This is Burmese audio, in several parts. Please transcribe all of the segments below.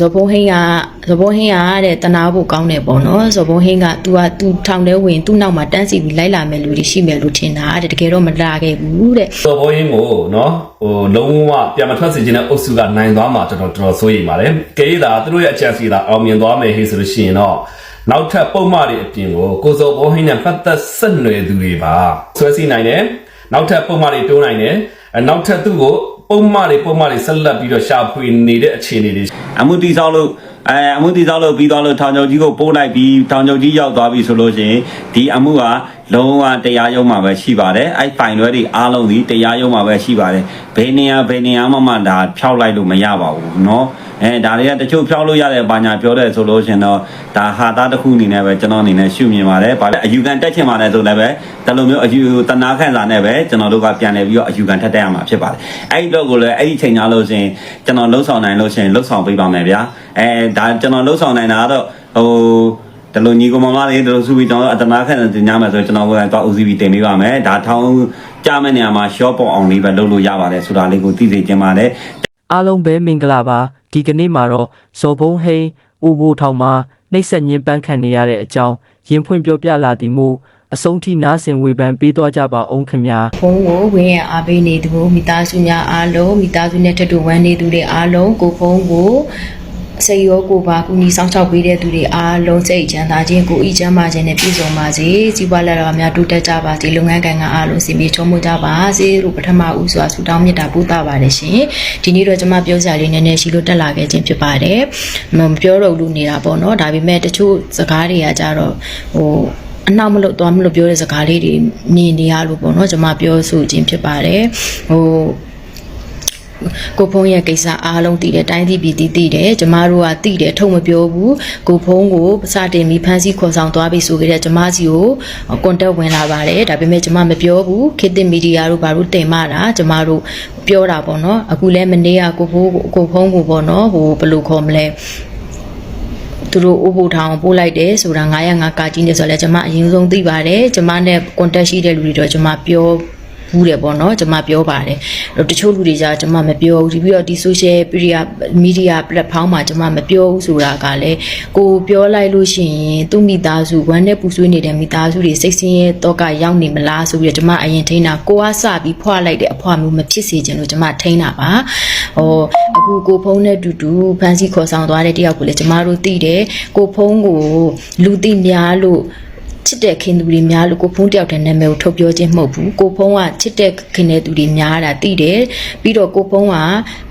ဇော်ဘုံဟင်းကဇော်ဘုံဟင်းကတဲ့တနာဖို့ကောင်းတယ်ပေါ့နော်ဇော်ဘုံဟင်းက तू က तू ထောင်ထဲဝင်သူ့နောက်မှာတန်းစီပြီးလိုက်လာမယ်လူတွေရှိမယ်လို့ထင်တာတဲ့တကယ်တော့မလာခဲ့ဘူးတဲ့စော်ဘောရင်းကိုနော်ဟိုလုံးဝပြန်မထွက်စေချင်တဲ့အုပ်စုကနိုင်သွားမှာတော်တော်တော်တော်စိုးရိမ်ပါတယ်။ကေးတာသူတို့ရဲ့အကြံစီတာအောင်မြင်သွားမယ်ဟေးဆိုလို့ရှိရင်တော့နောက်ထပ်ပုံမှန်တွေအပြင်ကိုကိုစော်ဘောဟင်းနဲ့ပတ်သက်ဆက်နွယ်သူတွေပါဆွဲစီနိုင်တယ်။နောက်ထပ်ပုံမှန်တွေတိုးနိုင်တယ်။အဲနောက်ထပ်သူ့ကို ပုံမှန်တွေပုံမှန်တွေဆက်လက်ပြီးတော့ရှာဖွေနေတဲ့အခြေအနေတွေ အမှုတိဆောက်လို့အဲအမှုတိဆောက်လို့ပြီးသွားလို့ထောင်ချုပ်ကြီးကိုပို့လိုက်ပြီးထောင်ချုပ်ကြီးရောက်သွားပြီဆိုလို့ရှိရင်ဒီအမှုကလုံးဝတရားရုံးမှာပဲရှိပါတယ်အဲ့ပိုင်လွဲတွေအားလုံးဒီတရားရုံးမှာပဲရှိပါတယ်ဘယ်နေရာဘယ်နေရာမှမှဒါဖျောက်လိုက်လို့မရပါဘူးเนาะ အဲဒါတွေကတချို့ဖျောက်လို့ရတယ်ဘာညာပြောတယ်ဆိုလို့ရှိရင်တော့ဒါဟာသားတစ်ခုအနေနဲ့ပဲကျွန်တော်အနေနဲ့ရှုမြင်ပါတယ်ဗာလေအယူခံတက်ချင်ပါတယ်ဆိုလည်းပဲတလုံးမျိုးအယူတနာခန့်စာနဲ့ပဲကျွန်တော်တို့ကပြန်လည်ပြီးတော့အယူခံထက်တက်ရမှာဖြစ်ပါတယ်အဲ့ဒီတော့ကိုလည်းအဲ့ဒီချိန်သားလို့ရှိရင်ကျွန်တော်လှုပ်ဆောင်နိုင်လို့ရှိရင်လှုပ်ဆောင်ပေးပါမယ်ဗျာအဲဒါကျွန်တော်လှုပ်ဆောင်နိုင်တာကတော့ဟိုတလူညီကိုမမလေးတို့စုပြီးကျွန်တော်အတနာခန့်တင်ညမယ်ဆိုကျွန်တော်ကတော့ OCB တင်ပေးပါမယ်ဒါထောင်းကြမဲ့နေရာမှာ short ပေါ်အောင်လေးပဲလုပ်လို့ရပါတယ်ဆိုတာလေးကိုသိစေချင်ပါတယ်အားလုံးပဲမင်္ဂလာပါဒီကနေ့မှာတော့ဇော်ဘုံဟိန်းဦးဘိုးထောင်မှာနှိပ်စက်ညှဉ်းပန်းခံနေရတဲ့အကြောင်းရင်ဖွင့်ပြောပြလာသည်မို့အဆုံးထိနားဆင်ဝေဖန်ပေးသွားကြပါအောင်ခင်ဗျာဖုန်းကိုဝင်းရအားပေးနေသူကိုမိသားစုများအားလုံးမိသားစုနဲ့ထပ်တူဝမ်းနေသူတွေအားလုံးကိုဖုန်းကို စိတ်ရောကိုယ်ပါကူညီဆောင်ရှောက်ပေးတဲ့သူတွေအားလုံးစိတ်ချမ်းသာခြင်းကိုယ်ဤချမ်းသာခြင်းနဲ့ပြည့်စုံပါစေစီးပွားလက်တော်များတိုးတက်ကြပါစေလုပ်ငန်းကံကအားလုံးစင်ပြေချုံးမှုကြပါစေလို့ပထမဦးစွာဆုတောင်းမေတ္တာပို့တာပါတယ်ရှင်ဒီနေ့တော့ကျွန်မပြောစရာလေးနည်းနည်းရှိလို့တက်လာခဲ့ခြင်းဖြစ်ပါတယ်မပြောတော့လို့နေတာပေါ့နော်ဒါပေမဲ့တချို့စကားတွေကကြတော့ဟိုအနောက်မလို့သွားမလို့ပြောတဲ့စကားလေးတွေမြင်နေရလို့ပေါ့နော်ကျွန်မပြောဆိုခြင်းဖြစ်ပါတယ်ဟို ကိုဖုံးရဲ့ကိစ္စအားလုံးသိတယ်တိုင်းသိပြီးသိသိတယ်ကျမတို့ကသိတယ်ထုံမပြောဘူးကိုဖုံးကိုစတင်ပြီးဖမ်းဆီးခေါ်ဆောင်သွားပြီးဆိုကြတဲ့ကျမစီကိုကွန်တက်ဝင်လာပါတယ်ဒါပေမဲ့ကျမမပြောဘူးခေတ်သစ်မီဒီယာတို့ဘာလို့တင်မတာကျမတို့ပြောတာပေါ့နော်အခုလဲမနေ့ကကိုဖိုးကိုဖုံးကိုပေါ့နော်ဟိုဘယ်လိုခေါ်မလဲသူတို့အိုးဖို့ထောင်ပို့လိုက်တယ်ဆိုတာ905ကာကြီးနေဆိုတော့လဲကျွန်မအရင်ဆုံးသိပါတယ်ကျွန်မနဲ့ contact ရှိတဲ့လူတွေတော့ကျွန်မပြော ဘူးတယ်ပေါ့နော်ကျွန်မပြောပါတယ်တချို့လူတွေじゃကျွန်မမပြောဘူးပြီးတော့ဒီ social media media platform မှာကျွန်မမပြောဘူးဆိုတာကလည်းကိုပြောလိုက်လို့ရှိရင်သူ့မိသားစုဝမ်းနဲ့ပူဆွေးနေတဲ့မိသားစုတွေစိတ်ဆင်းရဲတော့ကရောက်နေမလားဆိုပြီးတော့ကျွန်မအရင်ထိန်းတာကိုကစပြီးဖွာလိုက်တဲ့အဖွာမျိုးမဖြစ်စေချင်လို့ကျွန်မထိန်းတာပါဟိုအခုကိုဖုံးနဲ့တူတူဖန်စီခေါ်ဆောင်သွားတဲ့တယောက်ကိုလည်းကျွန်မတို့သိတယ်ကိုဖုံးကိုလူသိများလို့ ချစ်တဲ့ခင်သူတွေများလို့ကိုဖုံးတယောက်တည်းနာမည်ကိုထုတ်ပြောခြင်းမဟုတ်ဘူးကိုဖုံးကချစ်တဲ့ခင်တဲ့သူတွေများတာသိတယ်ပြီးတော့ကိုဖုံးက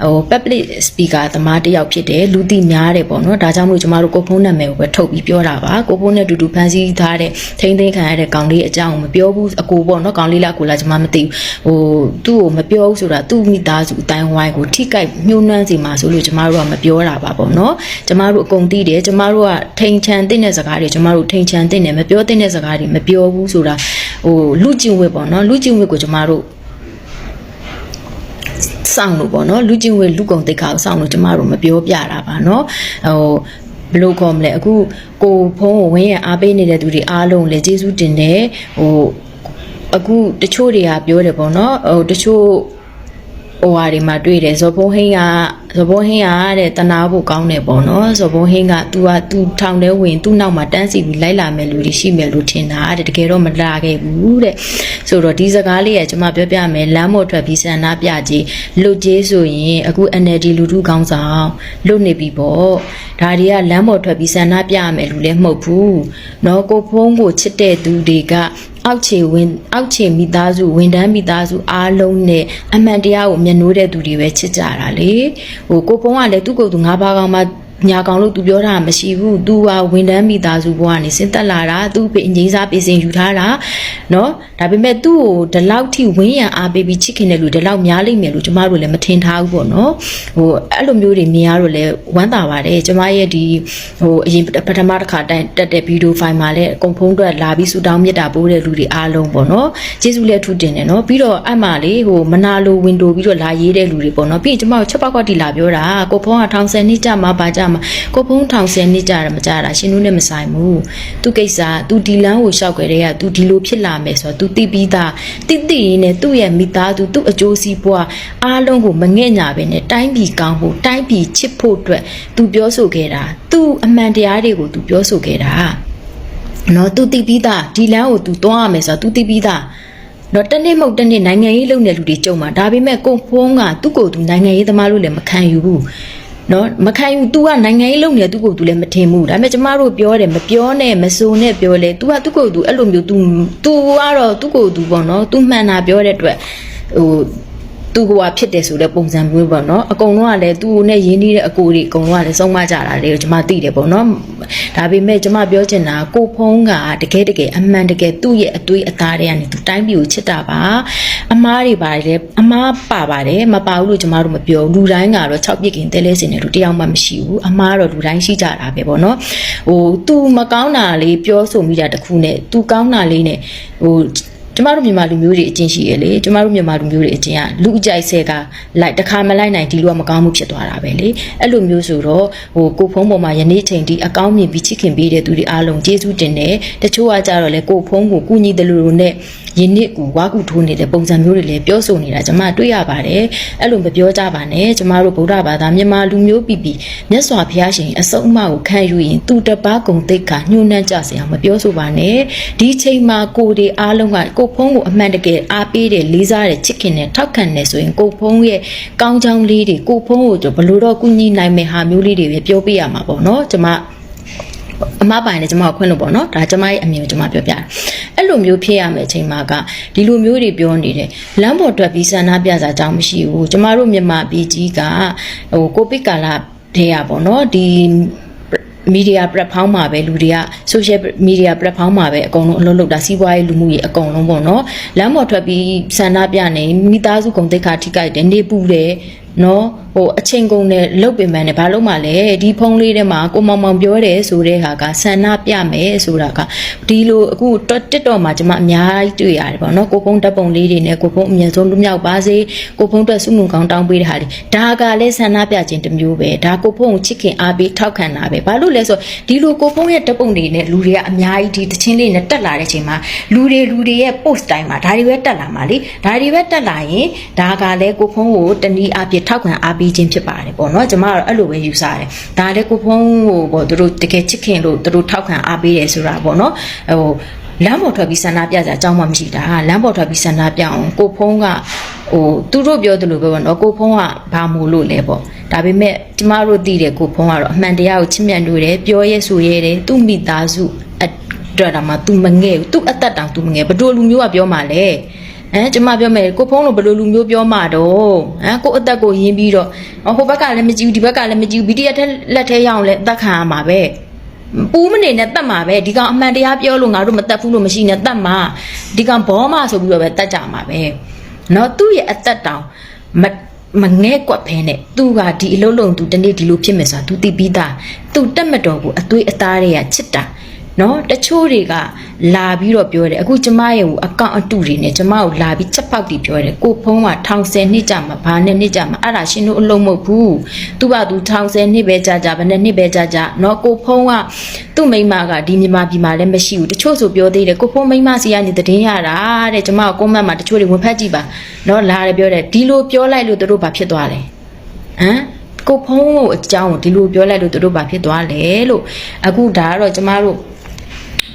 ဟို public speaker သမားတယောက်ဖြစ်တယ်လူသိများတယ်ပေါ့နော်ဒါကြောင့်မို့ကျမတို့ကိုဖုံးနာမည်ကိုပဲထုတ်ပြီးပြောတာပါကိုဖုံးနဲ့အတူတူဖန်ဆီးထားတဲ့ထိမ့်သိမ်းခံရတဲ့ကောင်လေးအကြောင်းကိုမပြောဘူးအကိုပေါ့နော်ကောင်လေးလားကိုလားကျမမသိဘူးဟိုသူ့ကိုမပြောဘူးဆိုတာသူ့မိသားစုအတိုင်းဝိုင်းကိုထိကြိုက်ညှိုးနှမ်းစီမှာဆိုလို့ကျမတို့ကမပြောတာပါပေါ့နော်ကျမတို့အကုန်သိတယ်ကျမတို့ကထိန်ချန်တဲ့စကားတွေကျမတို့ထိန်ချန်တဲ့မပြောတဲ့စကားတွေမပြောဘူးဆိုတာဟိုလူကျင်ဝတ်ပေါ့နော်လူကျင်ဝတ်ကိုကျမတို့စောင့်လို့ပေါ့နော်လူကျင်ဝတ်လူကုံတိတ်ခါကိုစောင့်လို့ကျမတို့မပြောပြတာပါနော်ဟိုဘယ်လိုခေါ်မလဲအခုကိုဖုံးကိုဝင်းရအားပေးနေတဲ့သူတွေအားလုံးလည်းကျေးဇူးတင်တယ်ဟိုအခုတချို့တွေကပြောတယ်ပေါ့နော်ဟိုတချို့ဟိုဟာတွေမှာတွေ့တယ်ဇော်ဖုံးဟင်းက ဇော်ဖုံးဟင်းကတဲ့တနာဖို့ကောင်းတယ်ပေါ့နော်ဇော်ဖုံးဟင်းက तू က तू ထောင်ထဲဝင်သူ့နောက်မှာတန်းစီပြီးလိုက်လာမယ်လူတွေရှိမယ်လို့ထင်တာတဲ့တကယ်တော့မလာခဲ့ဘူးတဲ့ဆိုတော့ဒီစကားလေးကကျွန်မပြောပြမယ်လမ်းမော်ထွက်ပြီးဆန္ဒပြကြည်လွတ်ကြေးဆိုရင်အခု NLD လူထုကောင်းဆောင်လွတ်နေပြီပေါ့ဒါတွေကလမ်းမော်ထွက်ပြီးဆန္ဒပြရမယ်လူလည်းမဟုတ်ဘူးเนาะကိုဖုံးကိုချစ်တဲ့သူတွေကအောက်ခြေဝင်အောက်ခြေမိသားစုဝန်တန်းမိသားစုအားလုံးနဲ့အမှန်တရားကိုမျက်နှိုးတဲ့သူတွေပဲချစ်ကြတာလေ ဟိုကိုဖုံးကလည်းသူ့ကိုယ်သူငါးပါးကောင်မှ ညာကောင်လို့သူပြောတာမရှိဘူး။ तू ဟာဝန်တန်းမိသားစုဘဝကနေစင်တက်လာတာ။ तू ပင်ငိမ့်စားပြင်ဆင်ယူထားတာနော်။ဒါပေမဲ့ तू ကိုဒီလောက်ထိဝင်းရံအားပေးပြီးချစ်ခင်တဲ့လူဒီလောက်များလိမ့်မယ်လို့ကျမတို့လည်းမထင်ထားဘူးပေါ့နော်။ဟိုအဲ့လိုမျိုးတွေမြင်ရတော့လည်းဝမ်းသာပါတယ်။ကျမရဲ့ဒီဟိုအရင်ပထမတစ်ခါတိုင်တက်တဲ့ဗီဒီယိုဖိုင်မှာလည်းအကုန်ဖုံးအတွက်လာပြီးဆူတောင်းမြတ်တာပို့တဲ့လူတွေအားလုံးပေါ့နော်။ကျေးဇူးလည်းထူးတင်တယ်နော်။ပြီးတော့အမှလေဟိုမနာလိုဝင်တိုပြီးတော့လာရေးတဲ့လူတွေပေါ့နော်။ပြီးရင်ကျမတို့ချက်ပောက်ကတိလာပြောတာကိုဖုံးကထောင်ဆယ်နှစ်ကြာမှပါကြမှာကိုဖုံးထောင်ဆယ်နှစ်ကြာတယ်မကြတာရှင်တို့နဲ့မဆိုင်ဘူးသူကိစ္စသူဒီလန်းကိုရှောက်ကြတဲ့ကသူဒီလိုဖြစ်လာမယ်ဆိုတော့သူတိပြီးသားတိတိရင်းနဲ့သူ့ရဲ့မိသားစုသူ့အကျိုးစီးပွားအားလုံးကိုမငဲ့ညာပဲနဲ့တိုင်းပြည်ကောင်းဖို့တိုင်းပြည်ချစ်ဖို့အတွက်သူပြောဆိုခဲ့တာသူအမှန်တရားတွေကိုသူပြောဆိုခဲ့တာနော်သူတိပြီးသားဒီလန်းကိုသူသွားရမယ်ဆိုတော့သူတိပြီးသားတော့တနေ့မဟုတ်တနေ့နိုင်ငံရေးလုပ်နေလူတွေကြုံမှာဒါပေမဲ့ကိုဖုံးကသူ့ကိုယ်သူနိုင်ငံရေးသမားလို့လည်းမခံယူဘူး နော်မခံယူ तू ကနိုင်ငံရေးလုပ်နေသူ့ကိုယ်သူလည်းမထင်ဘူးဒါပေမဲ့ကျမတို့ပြောတယ်မပြောနဲ့မဆိုနဲ့ပြောလေ तू ကသူ့ကိုယ်သူအဲ့လိုမျိုး तू तू ကတော့သူ့ကိုယ်သူပေါ့နော် तू မှန်တာပြောတဲ့အတွက်ဟို သူကဖြစ်တယ်ဆိုတဲ့ပုံစံမျိုးပေါ့နော်အကုန်လုံးကလည်းသူ့နဲ့ရင်းနှီးတဲ့အကိုတွေအကုန်လုံးကလည်းစုံမကြတာလေကိုကျမသိတယ်ပေါ့နော်ဒါပေမဲ့ကျမပြောချင်တာကိုဖုံးကတကယ်တကယ်အမှန်တကယ်သူ့ရဲ့အသွေးအသားတွေကနေသူတိုင်းပြည်ကိုချစ်တာပါအမားတွေပါတယ်အမားပါပါတယ်မပါဘူးလို့ကျမတို့မပြောဘူးလူတိုင်းကတော့6ပြစ်ခင်တဲလဲစင်တယ်လူတယောက်မှမရှိဘူးအမားတော့လူတိုင်းရှိကြတာပဲပေါ့နော်ဟို तू မကောင်းတာလေးပြောဆိုမိတာတခုနဲ့ तू ကောင်းတာလေးနဲ့ဟို ကျမတို့မြန်မာလူမျိုးတွေအကျင့်ရှိရလေကျမတို့မြန်မာလူမျိုးတွေအကျင့်ကလူအကြိုက်ဆဲကလိုက်တစ်ခါမလိုက်နိုင်ဒီလိုကမကောင်းမှုဖြစ်သွားတာပဲလေအဲ့လိုမျိုးဆိုတော့ဟိုကိုဖုံးပေါ်မှာယနေ့ချိန်ဒီအကောင်းမြင်ပြီးချစ်ခင်ပေးတဲ့သူတွေအားလုံးကျေးဇူးတင်တယ်တချို့ကကြတော့လေကိုဖုံးကိုကုညီတယ်လို့နဲ့ယနေ့ကူဝါကူထိုးနေတဲ့ပုံစံမျိုးတွေလည်းပြောဆိုနေတာကျမတွေ့ရပါတယ်အဲ့လိုမပြောကြပါနဲ့ကျမတို့ဗုဒ္ဓဘာသာမြန်မာလူမျိုးပြည်ပြည်မြတ်စွာဘုရားရှင်အဆုံးအမကိုခံယူရင်သူတပားကုံတိတ်ကညှို့နှံ့ကြစေအောင်မပြောဆိုပါနဲ့ဒီချိန်မှာကိုယ်တွေအားလုံးကကိုဖုံးကိုအမှန်တကယ်အားပေးတယ်လေးစားတယ်ချစ်ခင်တယ်ထောက်ခံတယ်ဆိုရင်ကိုဖုံးရဲ့ကောင်းချောင်းလေးတွေကိုဖုံးကိုဘလို့တော့ကုညီနိုင်မယ်ဟာမျိုးလေးတွေပဲပြောပြရမှာပေါ့နော်ကျမအမပိုင်နဲ့ကျမကိုခွင့်လို့ပေါ့နော်ဒါကျမရဲ့အမြင်ကိုကျမပြောပြတယ်အဲ့လိုမျိုးဖြစ်ရမယ့်အချိန်မှာကဒီလိုမျိုးတွေပြောနေတယ်လမ်းပေါ်ထွက်ပြီးဆန္ဒပြစာအကြောင်းမရှိဘူးကျမတို့မြန်မာပြည်ကြီးကဟိုကိုဗစ်ကာလတည်းရပေါ့နော်ဒီ မီဒီယာပလက်ဖောင်းမှာပဲလူတွေက social media platform မှာပဲအကုန်လုံးအလုပ်လုပ်တာစီးပွားရေးလူမှုရေးအကုန်လုံးပေါ့နော်လမ်းပေါ်ထွက်ပြီးဆန္ဒပြနေမိသားစုကုန်တိတ်ခါထိကြိုက်တယ်နေပူတယ် နော်ဟိုအချိန်ကုန်နဲ့လုတ်ပင်ပန်းနဲ့ဘာလို့မှလဲဒီဖုန်းလေးထဲမှာကိုမောင်မောင်ပြောတယ်ဆိုတဲ့ဟာကဆန္ဒပြမယ်ဆိုတာကဒီလိုအခု TikTok မှာကျွန်မအများကြီးတွေ့ရတယ်ပေါ့နော်ကိုဖုန်းဓာတ်ပုံလေးတွေနဲ့ကိုဖုန်းအမြင်ဆုံးလူမြောက်ပါစေကိုဖုန်းအတွက်စုမှုကောင်းတောင်းပေးတဲ့ဟာတွေဒါကလည်းဆန္ဒပြခြင်းတစ်မျိုးပဲဒါကိုဖုန်းကိုချစ်ခင်အားပေးထောက်ခံတာပဲဘာလို့လဲဆိုဒီလိုကိုဖုန်းရဲ့ဓာတ်ပုံတွေနဲ့လူတွေကအများကြီးဒီတချင်းလေးနဲ့တက်လာတဲ့ချိန်မှာလူတွေလူတွေရဲ့ post တိုင်းမှာဒါတွေပဲတက်လာမှာလေဒါတွေပဲတက်လာရင်ဒါကလည်းကိုဖုန်းကိုတနည်းအားဖြင့်ထောက်ခံအားပေးခြင်းဖြစ်ပါတယ်ပေါ့နော်ကျွန်မကတော့အဲ့လိုပဲယူဆတယ်ဒါလည်းကိုဖုန်းကိုပေါ့သူတို့တကယ်ချစ်ခင်လို့သူတို့ထောက်ခံအားပေးတယ်ဆိုတာပေါ့နော်ဟိုလမ်းပေါ်ထွက်ပြီးဆန္ဒပြကြအကြောင်းမှမရှိတာလမ်းပေါ်ထွက်ပြီးဆန္ဒပြအောင်ကိုဖုန်းကဟိုသူတို့ပြောသလိုပဲပေါ့နော်ကိုဖုန်းကဘာမို့လို့လဲပေါ့ဒါပေမဲ့ကျမတို့သိတယ်ကိုဖုန်းကတော့အမှန်တရားကိုချစ်မြတ်လို့တယ်ပြောရဲဆိုရဲတယ်သူ့မိသားစုအတွက်တော့မှ तू မငဲ့ဘူး तू အသက်တောင် तू မငဲ့ဘယ်လိုလူမျိုးကပြောမှလဲ ဟမ်ကျမပြောမယ်ကိုဖုံးလို့ဘယ်လိုလူမျိုးပြောမှတော့ဟမ်ကိုအသက်ကိုယင်းပြီးတော့ဟိုဘက်ကလည်းမကြည့်ဘူးဒီဘက်ကလည်းမကြည့်ဘူးဗီဒီယိုထက်လက်ထဲရအောင်လဲအသက်ခံရမှာပဲပူးမနေနဲ့တတ်မှာပဲဒီကောင်အမှန်တရားပြောလို့ငါတို့မတတ်ဘူးလို့မရှိနဲ့တတ်မှာဒီကောင်ဘောမဆိုပြီးတော့ပဲတတ်ကြမှာပဲเนาะသူ့ရဲ့အသက်တောင်မမငဲ့ကွက်ဖဲနဲ့သူကဒီအလုံးလုံးသူတနေ့ဒီလိုဖြစ်မယ်ဆိုတာ तू သိပြီးသား तू တက်မတော်ဘူးအသွေးအသားတွေကချစ်တာ နော်တချို့တွေကလာပြီးတော့ပြောတယ်အခုကျမရဲ့ဟိုအကောင့်အတူတွေနဲ့ကျမကိုလာပြီးချက်ပေါက်တီပြောတယ်ကိုဖုံးကထောင်ဆယ်နှစ်ကြာမှာဘာနဲ့နှစ်ကြာမှာအဲ့ဒါရှင်တို့အလုံးမဟုတ်ဘူးသူကသူထောင်ဆယ်နှစ်ပဲကြာကြာဘယ်နဲ့နှစ်ပဲကြာကြာနော်ကိုဖုံးကသူ့မိန်းမကဒီမြန်မာပြည်မှာလည်းမရှိဘူးတချို့ဆိုပြောသေးတယ်ကိုဖုံးမိန်းမစီကနေတည်င်းရတာတဲ့ကျမကကွန်မန့်မှာတချို့တွေဝင်ဖက်ကြည့်ပါနော်လာတယ်ပြောတယ်ဒီလိုပြောလိုက်လို့တို့ဘာဖြစ်သွားလဲဟမ်ကိုဖုံးကိုအကြောင်းကိုဒီလိုပြောလိုက်လို့တို့ဘာဖြစ်သွားလဲလို့အခုဒါကတော့ကျမတို့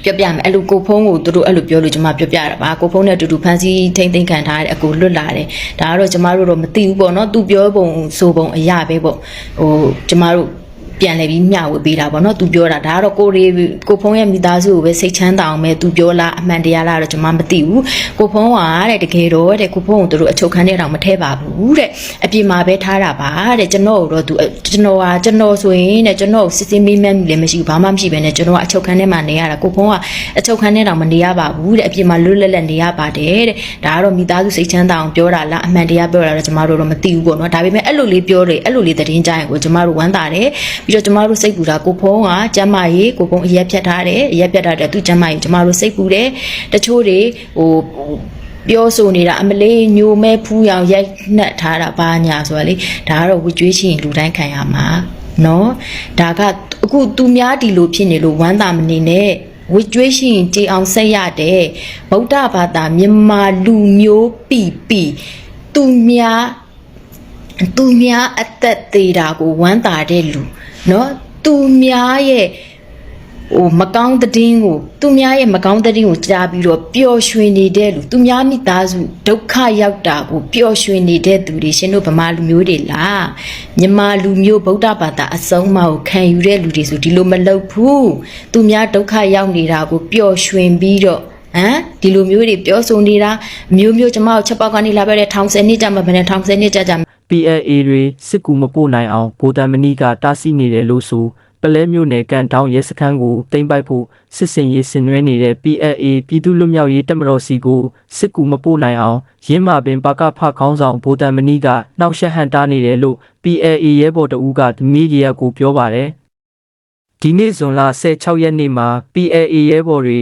ပြောပြမယ်အဲ့လိုကိုဖုံးကိုသူတို့အဲ့လိုပြောလို့ကျွန်မပြောပြတာပါကိုဖုံးနဲ့အတူတူဖန်စီထိမ့်သိမ့်ခံထားတဲ့အကိုလွတ်လာတယ်ဒါကတော့ကျွန်မတို့တော့မသိဘူးပေါ့နော်သူပြောပုံဆိုပုံအရာပဲပေါ့ဟိုကျွန်မတို့ ပြန်လဲပြီးမျှဝေပေးတာပေါ့နော်သူပြောတာဒါကတော့ကိုရီကိုဖုံးရဲ့မိသားစုကိုပဲစိတ်ချမ်းသာအောင်ပဲသူပြောလားအမှန်တရားလားတော့ကျွန်မမသိဘူးကိုဖုံးကတဲ့တကယ်တော့တဲ့ကိုဖုံးကိုသူတို့အချုပ်ခန်းထဲတောင်မထဲပါဘူးတဲ့အပြင်မှာပဲထားတာပါတဲ့ကျွန်တော်တို့သူကျွန်တော်ကကျွန်တော်ဆိုရင်တဲ့ကျွန်တော်စစ်စစ်မေးမြန်းလည်းမရှိဘူးဘာမှမရှိဘဲနဲ့ကျွန်တော်ကအချုပ်ခန်းထဲမှာနေရတာကိုဖုံးကအချုပ်ခန်းထဲတောင်မနေရပါဘူးတဲ့အပြင်မှာလွတ်လပ်လပ်နေရပါတယ်တဲ့ဒါကတော့မိသားစုစိတ်ချမ်းသာအောင်ပြောတာလားအမှန်တရားပြောတာတော့ကျွန်တော်တို့တော့မသိဘူးပေါ့နော်ဒါပေမဲ့အဲ့လိုလေးပြောတယ်အဲ့လိုလေးသတင်းကြရင်ကိုကျွန်တော်တို့ဝမ်းသာတယ်ပြီးတော့ကျမတို့စိတ်ပူတာကိုဖုံးကကျမကြီးကိုဖုံးအရက်ဖြတ်ထားတယ်အရက်ဖြတ်ထားတယ်သူကျမကြီးကျမတို့စိတ်ပူတယ်တချို့တွေဟိုပြောဆိုနေတာအမလေးညိုမဲဖူးရောင်ရိုက်နှက်ထားတာဘာညာဆိုရလေဒါကတော့ဝကြွေးချင်လူတိုင်းခံရမှာနော်ဒါကအခုသူများဒီလိုဖြစ်နေလို့ဝမ်းသာမနေနဲ့ဝစ်ကျွေးရှိရင်ကြည်အောင်ဆက်ရတယ်ဗုဒ္ဓဘာသာမြန်မာလူမျိုးပြီပြီသူများသူများအသက်သေးတာကိုဝမ်းသာတဲ့လူ နော်သူများရဲ့ဟိုမကောင်းတဲ့တင်းကိုသူများရဲ့မကောင်းတဲ့တင်းကိုကြားပြီးတော့ပျော်ရွှင်နေတဲ့လူသူများမိသားစုဒုက္ခရောက်တာကိုပျော်ရွှင်နေတဲ့သူတွေရှင်တို့ဗမာလူမျိုးတွေလားမြန်မာလူမျိုးဗုဒ္ဓဘာသာအဆုံးအမကိုခံယူတဲ့လူတွေဆိုဒီလိုမလုပ်ဘူးသူများဒုက္ခရောက်နေတာကိုပျော်ရွှင်ပြီးတော့ဟမ်ဒီလိုမျိုးတွေပြောဆိုနေတာမျိုးမျိုးကျမတို့ချက်ပေါက်ကနေလာပြတဲ့ထောင်ဆယ်နှစ်ကြာမှဘယ်နဲ့ထောင်ဆယ်နှစ်ကြာကြာ PLA တွေစစ်ကူမပို့နိုင်အောင်ဗိုလ်တမနီကတားဆီးနေတယ်လို့ဆိုပလဲမျိုးနယ်ကန်တောင်ရဲစခန်းကိုတင်ပိုက်ဖို့စစ်စင်ရေးဆင်နွှဲနေတဲ့ PLA ပြည်သူ့လွတ်မြောက်ရေးတပ်မတော်စီကိုစစ်ကူမပို့နိုင်အောင်ရင်းမာပင်ပါကဖခေါင်းဆောင်ဗိုလ်တမနီကနှောက်ယှက်ဟန်တားနေတယ်လို့ PLA ရဲဘော်တအူးကမီဒီယာကိုပြောပါတယ်ဒီနေ့ဇွန်လ16ရက်နေ့မှာ PLA ရဲဘော်တွေ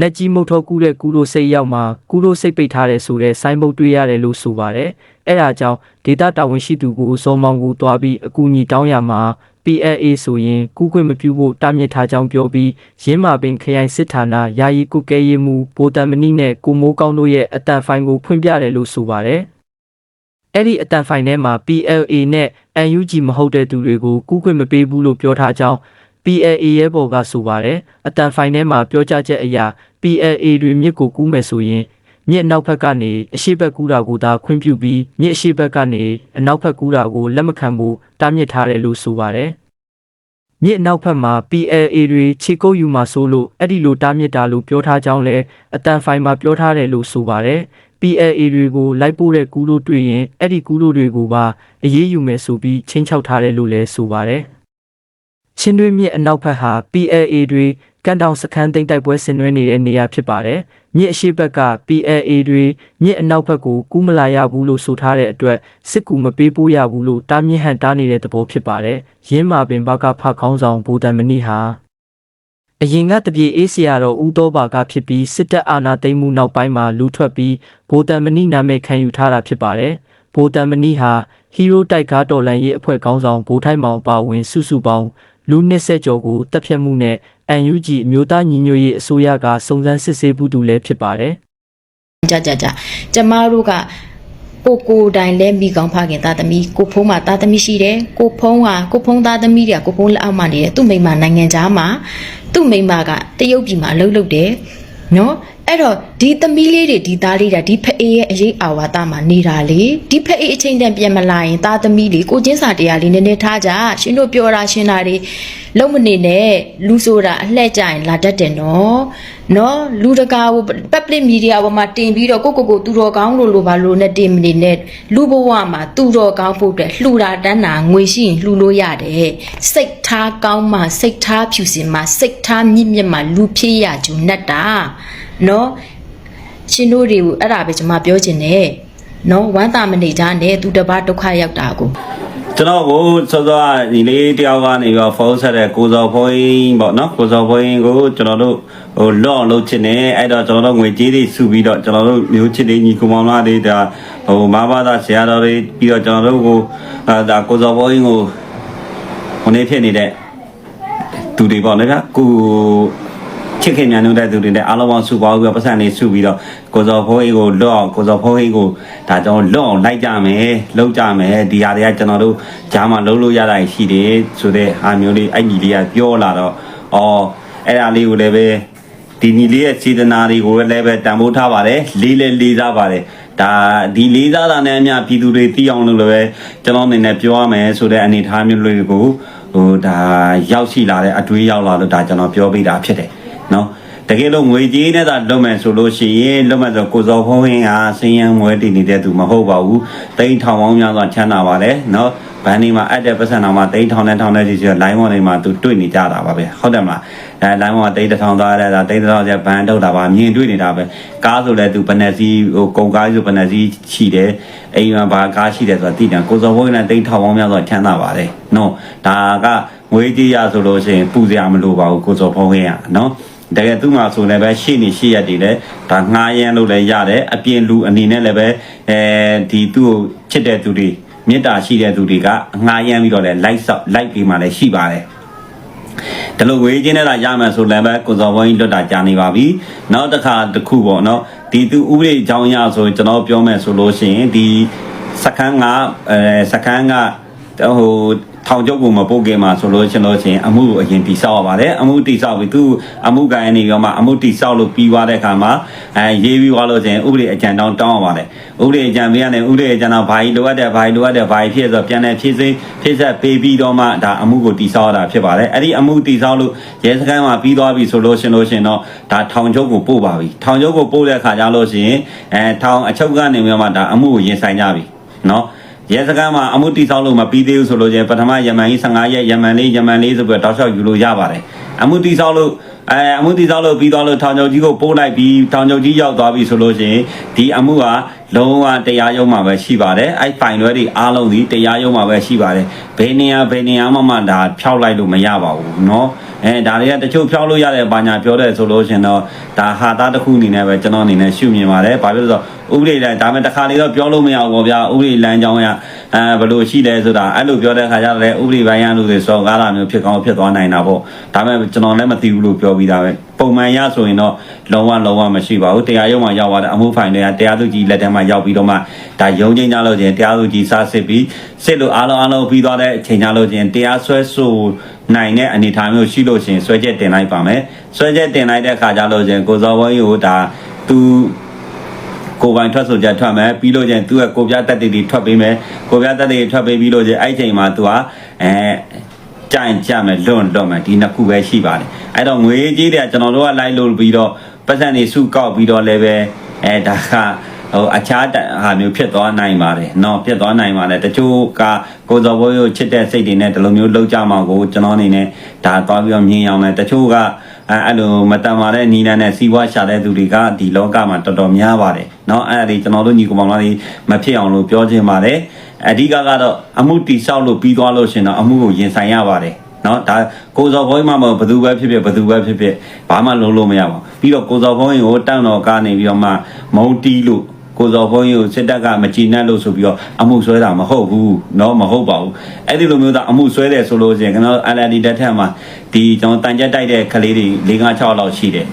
နက်ကြီးမုတ်ထောကူးတဲ့ကူလိုစိတ်ရောက်မှာကူလိုစိတ်ပိတ်ထားတယ်ဆိုတဲ့ဆိုင်းဘုတ်တွေ့ရတယ်လို့ဆိုပါတယ်။အဲဒါကြောင့်ဒေတာတာဝန်ရှိသူကိုဇော်မောင်ကိုတွားပြီးအကူအညီတောင်းရမှာ PLA ဆိုရင်ကူးခွင့်မပြုဖို့တားမြစ်ထားကြောင်းပြောပြီးရင်းမာပင်ခရိုင်စစ်ဌာနယာယီကုကဲရေးမှူးဗိုလ်တမနီနဲ့ကိုမိုးကောင်းတို့ရဲ့အတန်ဖိုင်ကိုဖွင့်ပြတယ်လို့ဆိုပါတယ်။အဲ့ဒီအတန်ဖိုင်ထဲမှာ PLA နဲ့ UNG မဟုတ်တဲ့သူတွေကိုကူးခွင့်မပေးဘူးလို့ပြောထားကြောင်း PLA ရဲဘော်ကဆိုပါတယ်အတန်ဖိုင်ထဲမှာပြောကြားချက်အရာ PLA တွေမြစ်ကိုကူးမယ်ဆိုရင်မြစ်နောက်ဘက်ကနေအရှိဘက်ကူးတာကိုသာခွင့်ပြုပြီးမြစ်အရှိဘက်ကနေအနောက်ဘက်ကူးတာကိုလက်မခံဘူးတားမြစ်ထားတယ်လို့ဆိုပါတယ်မြစ်နောက်ဘက်မှာ PLA တွေခြေကုပ်ယူမှာဆိုလို့အဲ့ဒီလိုတားမြစ်တာလို့ပြောထားကြောင်းလည်းအတန်ဖိုင်မှာပြောထားတယ်လို့ဆိုပါတယ် PLA တွေကိုလိုက်ပို့တဲ့ကူးလို့တွေ့ရင်အဲ့ဒီကူးလို့တွေကိုပါအရေးယူမယ်ဆိုပြီးချင်းချောက်ထားတယ်လို့လည်းဆိုပါတယ် ချင်းတွင်းမြစ်အနောက်ဘက်ဟာ PLA တွေကန်တောင်စခန်းသိမ်းတိုက်ပွဲဆင်နွှဲနေတဲ့နေရာဖြစ်ပါတယ်။မြစ်အရှိဘက်က PLA တွေမြစ်အနောက်ဘက်ကိုကူးမလာရဘူးလို့ဆိုထားတဲ့အတွက်စစ်ကူမပေးပို့ရဘူးလို့တားမြစ်ဟန်တားနေတဲ့သဘောဖြစ်ပါတယ်။ရင်းမာပင်ဘကဖခေါင်းဆောင်ဘူတန်မနီဟာအရင်ကတပြေအေးစရာတော့ဦးတော်ဘာကဖြစ်ပြီးစစ်တပ်အာဏာသိမ်းမှုနောက်ပိုင်းမှာလူထွက်ပြီးဘူတန်မနီနာမည်ခံယူထားတာဖြစ်ပါတယ်။ဘူတန်မနီဟာဟီးရိုးတိုက်ကားတော်လန်ရေးအဖွဲ့ခေါင်းဆောင်ဘူထိုင်းမောင်ပါဝင်စုစုပေါင်း လူနှစ်ဆက်ကျော်ကိုတပ်ဖြတ်မှုနဲ့ UNG အမျိုးသားညီညွတ်ရေးအစိုးရကစုံစမ်းစစ်ဆေးမှုတူလည်းဖြစ်ပါတယ်ကြကြကြကျမတို့ကကိုကိုတိုင်လဲမိကောင်းဖခင်သားသမီးကိုဖုံးမှာသားသမီးရှိတယ်ကိုဖုံးဟာကိုဖုံးသားသမီးတွေကကိုဖုံးလက်အောက်မှာနေတယ်သူ့မိန်းမနိုင်ငံသားမှာသူ့မိန်းမကတရုတ်ပြည်မှာအလုပ်လုပ်တယ်နော် အဲ့တော့ဒီသမီးလေးတွေဒီသားလေးတွေဒီဖအေးရဲ့အရေးအာဝါဒမှာနေတာလေဒီဖအေးအချိန်တန်ပြန်မလာရင်သားသမီးလေးကိုချင်းစာတရားလေးနည်းနည်းထားကြရှင်တို့ပြောတာရှင်တာတွေလုံးမနေနဲ့လူဆိုတာအလှဲ့ကြရင်လာတတ်တယ်နော်နော်လူတကာကို public media ပေါ်မှာတင်ပြီးတော့ကိုကိုကိုသူတော်ကောင်းလို့လို့ပါလို့နဲ့တင်မနေနဲ့လူဘဝမှာသူတော်ကောင်းဖို့အတွက်လှူတာတန်းတာငွေရှိရင်လှူလို့ရတယ်စိတ်ထားကောင်းမှစိတ်ထားဖြူစင်မှစိတ်ထားမြင့်မြတ်မှလူဖြစ်ရကြုံနဲ့တာနော်ရှင်တို့တွေကိုအဲ့ဒါပဲကျွန်မပြောချင်တယ်နော်ဝမ်းသာမနေကြနဲ့သူတစ်ပါးဒုက္ခရောက်တာကိုကျွန်တော်ကိုစောစောကဒီလေးတယောက်ကနေပြီးဖုန်းဆက်တဲ့ကိုစော်ဖွင်းပေါ့နော်ကိုစော်ဖွင်းကိုကျွန်တော်တို့ဟိုလော့အောင်လုပ်ချင်တယ်အဲ့တော့ကျွန်တော်တို့ငွေကြေးတွေစုပြီးတော့ကျွန်တော်တို့မျိုးချစ်လေးညီကောင်မောင်လာတွေဒါဟိုမဘာသာဆရာတော်တွေပြီးတော့ကျွန်တော်တို့ကိုအာဒါကိုစော်ဖွင်းကိုဟိုနေဖြစ်နေတဲ့သူတွေပေါ့လေဗျကို ချစ်ခင်မြန်လို့တဲ့သူတွေနဲ့အားလုံးပေါင်းစုပေါင်းပြီးတော့ပတ်စံလေးစုပြီးတော့ကိုစော်ဖိုးကြီးကိုလော့အောင်ကိုစော်ဖိုးကြီးကိုဒါကြောင့်လော့အောင်လိုက်ကြမယ်လှုပ်ကြမယ်ဒီဟာတွေကကျွန်တော်တို့ဂျားမှာလှုပ်လို့ရတာရှိတယ်ဆိုတဲ့အားမျိုးလေးအဲ့ညီလေးကပြောလာတော့အော်အဲ့ဒါလေးကိုလည်းပဲဒီညီလေးရဲ့စေတနာတွေကိုလည်းပဲတန်ဖိုးထားပါတယ်လေးလေးလေးစားပါတယ်ဒါဒီလေးစားတာနဲ့အမျှပြည်သူတွေသိအောင်လို့လည်းပဲကျွန်တော်အနေနဲ့ပြောရမယ်ဆိုတဲ့အနေအထားမျိုးလေးကိုဟိုဒါရောက်ရှိလာတဲ့အတွေးရောက်လာလို့ဒါကျွန်တော်ပြောပေးတာဖြစ်တယ်နော် တကယ်လို့ငွေကြေးနဲ့သာလွတ်မယ်ဆိုလို့ရှိရင်လွတ်မယ်ဆိုကိုစောဖုံးဟင်းဟာစင်းရံငွေတည်နေတဲ့သူမဟုတ်ပါဘူးတိန်းထောင်ပေါင်းများစွာချမ်းသာပါတယ်နော်ဘန်ဒီမှာအပ်တဲ့ပတ်စံတော်မှာတိန်းထောင်နဲ့ထောင်နဲ့ကြီးဆိုလိုင်းပေါ်တွေမှာသူတွေ့နေကြတာပါပဲဟုတ်တယ်မလားအဲလိုင်းပေါ်မှာတိန်းတစ်ထောင်သွားတဲ့ဒါတိန်းတစ်ထောင်ကျဘန်ထုတ်တာပါမြင်တွေ့နေတာပဲကားဆိုလဲသူဘယ်နှစီဟိုကုန်ကားဆိုဘယ်နှစီရှိတယ်အိမ်မှာဘာကားရှိတယ်ဆိုတာသိတယ်ကိုစောဖုံးဟင်းနဲ့တိန်းထောင်ပေါင်းများစွာချမ်းသာပါတယ်နော်ဒါကငွေကြေးရဆိုလို့ရှိရင်ပူစရာမလိုပါဘူးကိုစောဖုံးဟင်းကနော် တကယ်သူ့မှာဆိုလည်းပဲရှေ့နေရှေ့ရက်တွေလည်းဒါငှားရမ်းလို့လည်းရတယ်အပြင်လူအနေနဲ့လည်းပဲအဲဒီသူ့ကိုချစ်တဲ့သူတွေမေတ္တာရှိတဲ့သူတွေကငှားရမ်းပြီးတော့လည်းလိုက်ဆောက်လိုက်ပြီးမှလည်းရှိပါတယ်ဒါလို့ဝေးချင်းနဲ့တာရမယ်ဆိုလည်းပဲကိုစော်ဘုန်းကြီးလွတ်တာကြာနေပါပြီနောက်တစ်ခါတစ်ခုပေါ့နော်ဒီသူဥပဒေအကြောင်းအရဆိုကျွန်တော်ပြောမယ်ဆိုလို့ရှိရင်ဒီစခန်းကအဲစခန်းကဟို ထောင်ကျုပ်ကိုမပို့ခင်မှာဆိုလို့ရှင်လို့ရှင်အမှုကိုအရင်တိဆောက်ရပါတယ်အမှုတိဆောက်ပြီးသူအမှုကိုင်းနေရောမှအမှုတိဆောက်လို့ပြီးသွားတဲ့အခါမှာအဲရေးပြီးသွားလို့ရှင်ဥပဒေအကြံတောင်းတောင်းရပါတယ်ဥပဒေအကြံပေးရတယ်ဥပဒေအကြံတော့ဘာကြီးလိုအပ်တယ်ဘာကြီးလိုအပ်တယ်ဘာကြီးဖြစ်ဆိုပြန်တယ်ဖြစ်စေဖြစ်ဆက်ပေးပြီးတော့မှဒါအမှုကိုတိဆောက်ရတာဖြစ်ပါတယ်အဲ့ဒီအမှုတိဆောက်လို့ရဲစခန်းမှာပြီးသွားပြီဆိုလို့ရှင်လို့ရှင်တော့ဒါထောင်ကျုပ်ကိုပို့ပါပြီထောင်ကျုပ်ကိုပို့တဲ့အခါကျလို့ရှင်အဲထောင်အချုပ်ကနေပြီးတော့မှဒါအမှုကိုရင်ဆိုင်ကြပြီနော် ရဲစခန်းမှာအမှုတိဆောက်လို့မပြီးသေးဘူးဆိုလို့ချင်းပထမယမန်ကြီး15ရက်ယမန်လေးယမန်လေးဆိုပြီးတော့တောက်လျှောက်ယူလို့ရပါတယ်အမှုတိဆောက်လို့ အဲအမှုတိဆောက်လို့ပြီးသွားလို့ထောင်ချုပ်ကြီးကိုပို့လိုက်ပြီးထောင်ချုပ်ကြီးရောက်သွားပြီဆိုလို့ချင်းဒီအမှုကလုံးဝတရားရုံးမှာပဲရှိပါတယ်အဲ့ဖိုင်လွဲတွေအားလုံးဒီတရားရုံးမှာပဲရှိပါတယ်ဘယ်နေရာဘယ်နေရာမှမှဒါဖျောက်လိုက်လို့မရပါဘူးเนาะအဲဒါတွေကတချို့ဖျောက်လို့ရတယ်ဘာညာပြောတယ်ဆိုလို့ရှင်တော့ဒါဟာသားတစ်ခုအနေနဲ့ပဲကျွန်တော်အနေနဲ့ရှုမြင်ပါတယ်ဘာဖြစ်လို့လဲဆိုတော့ဥပဒေတိုင်းဒါမှတခါလေတော့ပြောလို့မရဘူးပေါ့ဗျာဥပဒေလမ်းကြောင်းရအဲဘယ်လိုရှိလဲဆိုတာအဲ့လိုပြောတဲ့ခါကျတော့လေဥပဒေပိုင်းရလို့ဆိုစော်ကားတာမျိုးဖြစ်ကောင်းဖြစ်သွားနိုင်တာပေါ့ဒါပေမဲ့ကျွန်တော်လည်းမသိဘူးလို့ပြော ပြီးသားပဲပုံမှန်ရဆိုရင်တော့လုံးဝလုံးဝမရှိပါဘူးတရားရုံးမှာရောက်သွားတဲ့အမှုဖိုင်တွေကတရားသူကြီးလက်ထက်မှာရောက်ပြီးတော့မှဒါရုံးချင်းကြလို့ချင်းတရားသူကြီးစားစစ်ပြီးစစ်လို့အားလုံးအားလုံးပြီးသွားတဲ့အချိန်ကြလို့ချင်းတရားစွဲဆိုနိုင်တဲ့အနေအထားမျိုးရှိလို့ချင်းဆွဲချက်တင်လိုက်ပါမယ်ဆွဲချက်တင်လိုက်တဲ့ခါကျလို့ချင်းကိုစောဝင်းကိုဒါသူကိုပိုင်ထွက်ဆိုချက်ထွက်မယ်ပြီးလို့ချင်းသူကကိုပြတက်တီတီထွက်ပေးမယ်ကိုပြတက်တီထွက်ပေးပြီးလို့ချင်းအဲ့ချိန်မှာသူကအဲ ကြိုင်ကြမယ်လွန်လွန်မယ်ဒီနှစ်ခုပဲရှိပါတယ်အဲ့တော့ငွေကြီးတွေကကျွန်တော်တို့ကလိုက်လို့ပြီးတော့ပတ်စံနေစုကောက်ပြီးတော့လည်းပဲအဲဒါကဟိုအခြားဟာမျိုးဖြစ်သွားနိုင်ပါတယ်เนาะဖြစ်သွားနိုင်ပါတယ်တချို့ကကိုစော်ဘိုးကိုချစ်တဲ့စိတ်တွေနဲ့ဒီလိုမျိုးလောက်ကြမှာကိုကျွန်တော်အနေနဲ့ဒါသွားပြီးတော့မြင်အောင်လဲတချို့ကအဲအဲ့လိုမတန်ပါတဲ့နီလန်းနဲ့စီးပွားရှာတဲ့သူတွေကဒီလောကမှာတော်တော်များပါတယ်เนาะအဲ့ဒါဒီကျွန်တော်တို့ညီကောင်မောင်လေးမဖြစ်အောင်လို့ပြောခြင်းပါတယ် အဓိကကတော့အမှုတိဆောက်လို့ပြီးသွားလို့ရှင်တော့အမှုကိုရင်ဆိုင်ရပါတယ်နော်ဒါကိုစော်ဘုန်းကြီးမှမဟုတ်ဘသူပဲဖြစ်ဖြစ်ဘသူပဲဖြစ်ဖြစ်ဘာမှလုံးလို့မရပါဘူးပြီးတော့ကိုစော်ဘုန်းကြီးကိုတန့်တော်ကနေပြီးတော့မှမုံတီးလို့ကိုစော်ဘုန်းကြီးကိုစစ်တပ်ကမကြည်နပ်လို့ဆိုပြီးတော့အမှုဆွဲတာမဟုတ်ဘူးเนาะမဟုတ်ပါဘူးအဲ့ဒီလိုမျိုးသားအမှုဆွဲတယ်ဆိုလို့ရှိရင်ကျွန်တော် LND တက်ထက်မှာဒီကျွန်တော်တန်ကြက်တိုက်တဲ့ကလေးတွေ၄၅6လောက်ရှိတယ်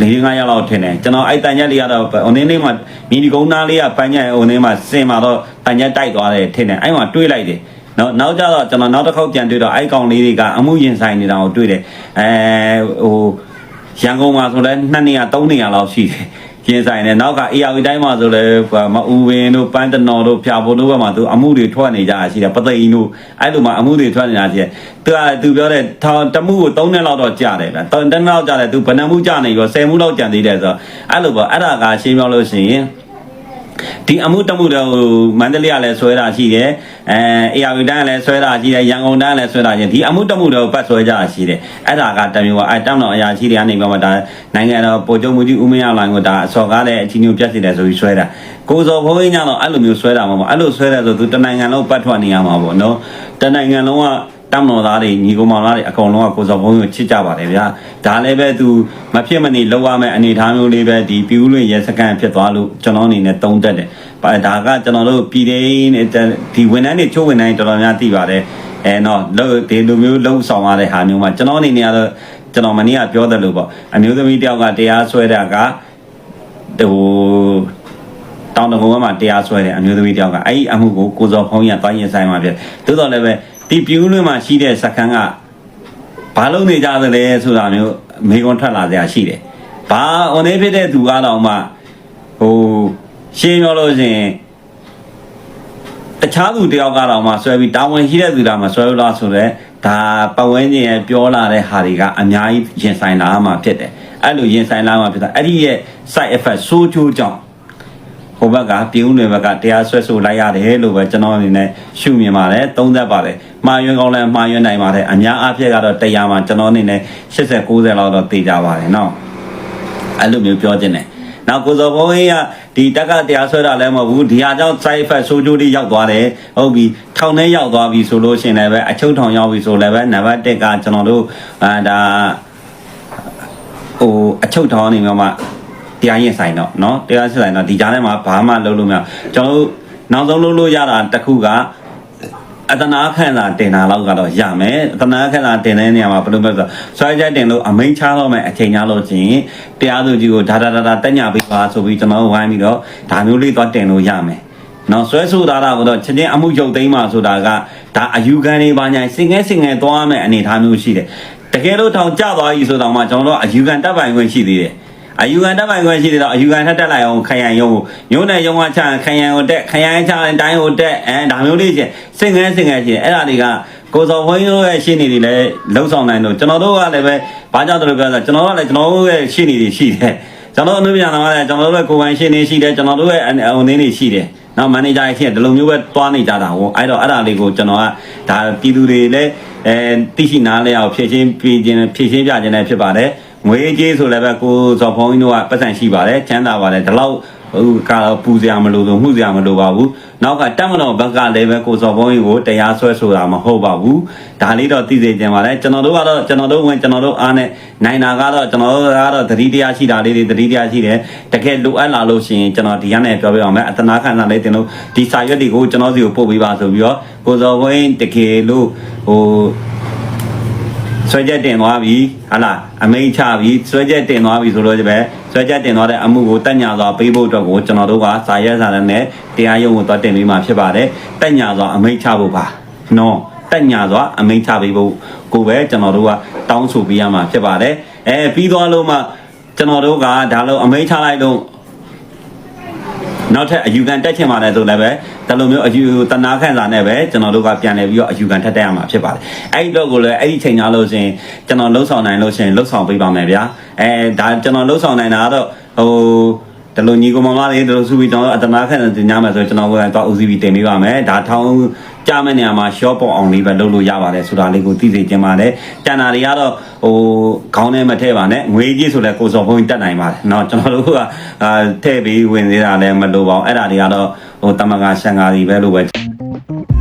၄၅ရက်လောက်ထင်တယ်ကျွန်တော်အဲ့တန်ကြက်လေးကတော့ဟိုနေ့နေ့မှာမီဒီကုန်းသားလေးကပန်းညက်ဟိုနေ့မှာစင်มาတော့တန်ကြက်တိုက်သွားတယ်ထင်တယ်အဲ့မှာတွေးလိုက်တယ်နောက်နောက်ကြတော့ကျွန်တော်နောက်တစ်ခေါက်ပြန်တွေ့တော့အဲ့ကောင်လေးတွေကအမှုရင်ဆိုင်နေတာကိုတွေ့တယ်အဲဟိုရန်ကုန်မှာဆိုလဲ2နေရာ3နေရာလောက်ရှိတယ် ရင်ဆိုင်တယ်နောက်က AR တိုင်းမှာဆိုလဲမအူဝင်းတို့ပန်းတနော်တို့ဖြာဖို့တို့ဘက်မှာသူအမှုတွေထွက်နေကြတာရှိတယ်ပသိမ်တို့အဲ့လိုမှာအမှုတွေထွက်နေတာရှိတယ်သူကသူပြောတယ်ထောင်တမှုကို3နှစ်လောက်တော့ကြာတယ်ဗျတန်တန်းလောက်ကြာတယ်သူဘယ်နှမှုကြာနေရော10မှုလောက်ကြာသေးတယ်ဆိုတော့အဲ့လိုပေါ့အဲ့ဒါကရှင်းပြောလို့ရှိရင် ဒီအမှုတမှုတော့မန္တလေးကလည်းဆွဲတာရှိတယ်အဲအေယာဝီတန်းကလည်းဆွဲတာရှိတယ်ရန်ကုန်တန်းကလည်းဆွဲတာရှိတယ်ဒီအမှုတမှုတော့ပတ်ဆွဲကြတာရှိတယ်အဲ့ဒါကတမျိုးကအဲတောင်းတော်အရာရှိတွေကနေပြီးမှဒါနိုင်ငံတော်ပို့ချုပ်မှုကြီးဦးမင်းအောင်လိုင်ကိုဒါအစော်ကားတဲ့အချင်းချင်းပြတ်စီတယ်ဆိုပြီးဆွဲတာကိုစော်ဘုန်းကြီးညတော့အဲ့လိုမျိုးဆွဲတာမဟုတ်ဘူးအဲ့လိုဆွဲတယ်ဆိုသူတနိုင်ငံလုံးပတ်ထွက်နေရမှာပေါ့နော်တနိုင်ငံလုံးက တမ်တော်သားတွေညီကောင်မောင်သားတွေအကောင်လုံးကကိုစော်ဘုန်းကြီးကိုချစ်ကြပါတယ်ဗျာဒါလည်းပဲသူမဖြစ်မနေလောက်ရမယ့်အနေအထားမျိုးလေးပဲဒီပြူးလွင်ရဲစကန်ဖြစ်သွားလို့ကျွန်တော်အနေနဲ့တုံးတက်တယ်ဒါကကျွန်တော်တို့ပြည်သေးဒီဝန်ထမ်းတွေချိုးဝန်ထမ်းတွေတော်တော်များသိပါတယ်အဲတော့လို့ဒီလိုမျိုးလှုပ်ဆောင်ရတဲ့ဟာမျိုးမှာကျွန်တော်အနေနဲ့ကတော့ကျွန်တော်မနေ့ကပြောတယ်လို့ပေါ့အမျိုးသမီးတယောက်ကတရားစွဲတာကဟိုတောင်းတကုန်းမှာတရားစွဲတယ်အမျိုးသမီးတယောက်ကအဲ့ဒီအမှုကိုကိုစော်ဖုံးရသွားရင်ဆိုင်မှာဖြစ်သို့တော်လည်းပဲ ဒီပြူးလွင်မှာရှိတဲ့စကန်ကဘာလို့နေကြသလဲဆိုတာမျိုးမေကွန်ထွက်လာကြရှိတယ်ဘာဟိုနေဖြစ်တဲ့သူကတော့မှဟိုရှင်းပြောလို့ရှိရင်တခြားသူတယောက်ကတော့မှဆွဲပြီးတာဝန်ရှိတဲ့သူတာမှဆွဲလို့လားဆိုတော့ဒါပတ်ဝန်းကျင်ရဲ့ပြောလာတဲ့ဟာတွေကအများကြီးရင်ဆိုင်လာမှဖြစ်တယ်အဲ့လိုရင်ဆိုင်လာမှဖြစ်တာအဲ့ဒီရဲ့ side effect ဆိုးကျိုးကြောင့်ဟိုဘက်ကပြင်းဦးတွေဘက်ကတရားဆွဲဆိုလိုက်ရတယ်လို့ပဲကျွန်တော်အနေနဲ့ရှုမြင်ပါတယ်သုံးသပ်ပါတယ် မှားယွင်းကောင်းလည်းမှားယွင်းနိုင်ပါတယ်အများအားဖြင့်ကတော့တရားမှာကျွန်တော်အနေနဲ့80 90လောက်တော့သိကြပါတယ်เนาะအဲ့လိုမျိုးပြောခြင်းတယ်နောက်ကိုစောဘုံကြီးကဒီတက်ကတရားဆွဲတာလည်းမဟုတ်ဘူးဒီဟာကြောင့် side effect ဆိုးကျိုးတွေရောက်သွားတယ်ဟုတ်ပြီထောင်ထဲရောက်သွားပြီဆိုလို့ရှိရင်လည်းပဲအချုပ်ထောင်ရောက်ပြီဆိုလည်းပဲနံပါတ်1ကကျွန်တော်တို့အာဒါဟိုအချုပ်ထောင်နေမှာမှတရားရင်ဆိုင်တော့เนาะတရားရင်ဆိုင်တော့ဒီကြားထဲမှာဘာမှလုပ်လို့မရကျွန်တော်တို့နောက်ဆုံးလုပ်လို့ရတာတစ်ခုက အတနာခန့်တာတင်တာလောက်ကတော့ရမယ်အတနာခန့်တာတင်တဲ့နေရာမှာဘယ်လိုလဲဆိုတော့ဆွဲချက်တင်လို့အမိန်ချတော့မယ်အချိန်ချလို့ချင်းတရားသူကြီးကိုဒါဒါဒါဒါတက်ညာပေးပါဆိုပြီးကျွန်တော်တို့ဝိုင်းပြီးတော့ဒါမျိုးလေးသွားတင်လို့ရမယ်နော်ဆွဲဆိုတာကတော့ချက်ချင်းအမှုချုပ်သိမ်းပါဆိုတာကဒါအယူခံတွေပါညာစင်ငဲစင်ငဲသွားမယ်အနေအထားမျိုးရှိတယ်တကယ်လို့ထောင်ကျသွားပြီဆိုတော့မှကျွန်တော်တို့အယူခံတပ်ပိုင်ခွင့်ရှိသေးတယ် အယူခံတက်ပိုင်ခွင့်ရှိတယ်တော့အယူခံထက်တက်လိုက်အောင်ခရံရုံကိုညို့နဲ့ရုံကချရင်ခရံကိုတက်ခရံချရင်တိုင်းကိုတက်အဲဒါမျိုးလေးချင်းစင်ငဲစင်ငဲချင်းအဲ့ဒါတွေကကိုစော်ဘုန်းကြီးတို့ရဲ့ရှင်းနေတွေလည်းလှုပ်ဆောင်နိုင်လို့ကျွန်တော်တို့ကလည်းပဲဘာကြောင့်တို့ပြောလဲကျွန်တော်တို့ကလည်းကျွန်တော်တို့ရဲ့ရှင်းနေတွေရှိတယ်ကျွန်တော်တို့အမှုပြန်လာတယ်ကျွန်တော်တို့ရဲ့ကိုယ်ပိုင်ရှင်းနေရှိတယ်ကျွန်တော်တို့ရဲ့အုံနေနေရှိတယ်နောက်မန်နေဂျာရှိတယ်ဒီလိုမျိုးပဲတွားနေကြတာဟောအဲ့တော့အဲ့ဒါလေးကိုကျွန်တော်ကဒါပြည်သူတွေလည်းအဲသိရှိနားလဲအောင်ဖြည့်ချင်းပြည်ချင်းဖြည့်ချင်းပြခြင်းလည်းဖြစ်ပါတယ် ငွေကြေးဆိုလည်းပဲကိုဇော်ဖုန်းကြီးတို့ကပတ်စံရှိပါတယ်ချမ်းသာပါတယ်ဒီလောက်ဟိုကတော့ပူစရာမလိုဘူးမှုစရာမလိုပါဘူးနောက်ကတက်မတော်ဘက်ကလည်းပဲကိုဇော်ဖုန်းကြီးကိုတရားစွဲဆိုတာမဟုတ်ပါဘူးဒါလေးတော့သိစေချင်ပါတယ်ကျွန်တော်တို့ကတော့ကျွန်တော်တို့ဝင်ကျွန်တော်တို့အားနဲ့နိုင်တာကတော့ကျွန်တော်တို့ကတော့သတိတရားရှိတာလေးတွေသတိတရားရှိတယ်တကယ်လိုအပ်လာလို့ရှိရင်ကျွန်တော်ဒီကနေ့ပြောပြအောင်မယ်အတနာခန္ဓာလေးတင်လို့ဒီစာရွက်တွေကိုကျွန်တော်စီကိုပို့ပေးပါဆိုပြီးတော့ကိုဇော်ဖုန်းကြီးတကယ်လို့ဟို ဆွဲချက်တင်သွားပြီဟာလားအမိန်ချပြီဆွဲချက်တင်သွားပြီဆိုလို့ဒီပဲဆွဲချက်တင်သွားတဲ့အမှုကိုတက်ညာစွာပေးဖို့အတွက်ကိုကျွန်တော်တို့ကစာရဲစာနဲ့တရားရုံးကိုသွားတင်ပေးမှာဖြစ်ပါတယ်တက်ညာစွာအမိန်ချဖို့ပါနော်တက်ညာစွာအမိန်ချပေးဖို့ကိုပဲကျွန်တော်တို့ကတောင်းဆိုပေးရမှာဖြစ်ပါတယ်အဲပြီးသွားလို့မှကျွန်တော်တို့ကဒါလို့အမိန်ချလိုက်လို့ နောက်ထပ်အယူခံတက်ချင်ပါတယ်ဆိုလည်းပဲဒါလိုမျိုးအယူတနာခန့်စာနဲ့ပဲကျွန်တော်တို့ကပြန်လဲပြီးတော့အယူခံထက်တက်ရမှာဖြစ်ပါတယ်အဲ့ဒီတော့ကိုလည်းအဲ့ဒီချိန်ညာလို့ရှရင်ကျွန်တော်လှုပ်ဆောင်နိုင်လို့ရှရင်လှုပ်ဆောင်ပေးပါမယ်ဗျာအဲဒါကျွန်တော်လှုပ်ဆောင်နိုင်တာကတော့ဟိုဒါလိုညီကောင်မလေးဒါလိုစုပြီးကျွန်တော်အတနာခန့်စာတင်ကြမယ်ဆိုတော့ကျွန်တော်ကတော့ UCB တင်ပေးပါမယ်ဒါထောင်း ကြမဲ့နေရာမှာ short ပေါအောင်လေးပဲလုပ်လို့ရပါတယ်ဆိုတာလေးကိုသိစေချင်ပါတယ်ကျန်တာတွေကတော့ဟိုခေါင်းထဲမထည့်ပါနဲ့ငွေကြီးဆိုလဲကိုစော်ဖုန်းတက်နိုင်ပါတယ်เนาะကျွန်တော်တို့ကအာထည့်ပြီးဝင်သေးတာလည်းမလိုပါဘူးအဲ့ဒါတွေကတော့ဟိုတမကရှန်ကာတွေပဲလို့ပဲ